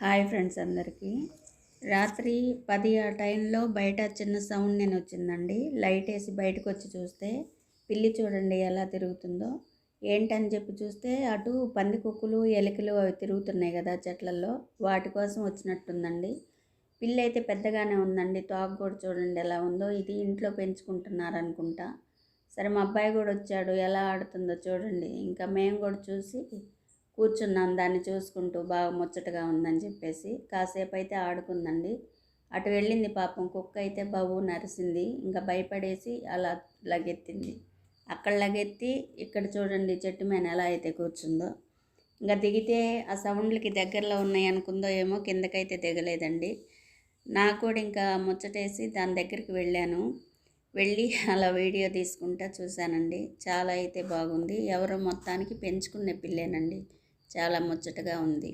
Hi friends అందరికీ. రాత్రి పది ఆ టైంలో బయట చిన్న సౌండ్ నేను వచ్చిందండి. లైట్ వేసి బయటకు వచ్చి చూస్తే పిల్లి చూడండి ఎలా తిరుగుతుందో. ఏంటని చెప్పి చూస్తే అటు పందికొక్కులు ఎలుకలు అవి తిరుగుతున్నాయి కదా చెట్లల్లో. వాటి కోసం వచ్చినట్టుందండి. పిల్లి అయితే పెద్దగానే ఉందండి. తోక కూడా చూడండి ఎలా ఉందో. ఇది ఇంట్లో పెంచుకుంటున్నారు అనుకుంటా. సరే మా అబ్బాయి కూడా వచ్చాడు. ఎలా ఆడుతుందో చూడండి. ఇంకా మేము కూడా చూసి కూర్చున్నాను దాన్ని చూసుకుంటూ బాగా ముచ్చటగా ఉందని చెప్పేసి కాసేపు అయితే ఆడుకుందండి. అటు వెళ్ళింది పాపం కుక్క అయితే బాబు నరిసింది. ఇంకా భయపడేసి అలా లగెత్తింది. అక్కడ లగెత్తి ఇక్కడ చూడండి చెట్టు మీద ఎలా అయితే కూర్చుందో. ఇంకా దిగితే ఆ సౌండ్లకి దగ్గరలో ఉన్నాయి అనుకుందో ఏమో కిందకైతే దిగలేదండి. నాకు కూడా ఇంకా ముచ్చటేసి దాని దగ్గరికి వెళ్ళాను. వెళ్ళి అలా వీడియో తీసుకుంటా చూశానండి. చాలా అయితే బాగుంది. ఎవరో మొత్తానికి పెంచుకునే పిల్లేనండి. చాలా ముచ్చటగా ఉంది.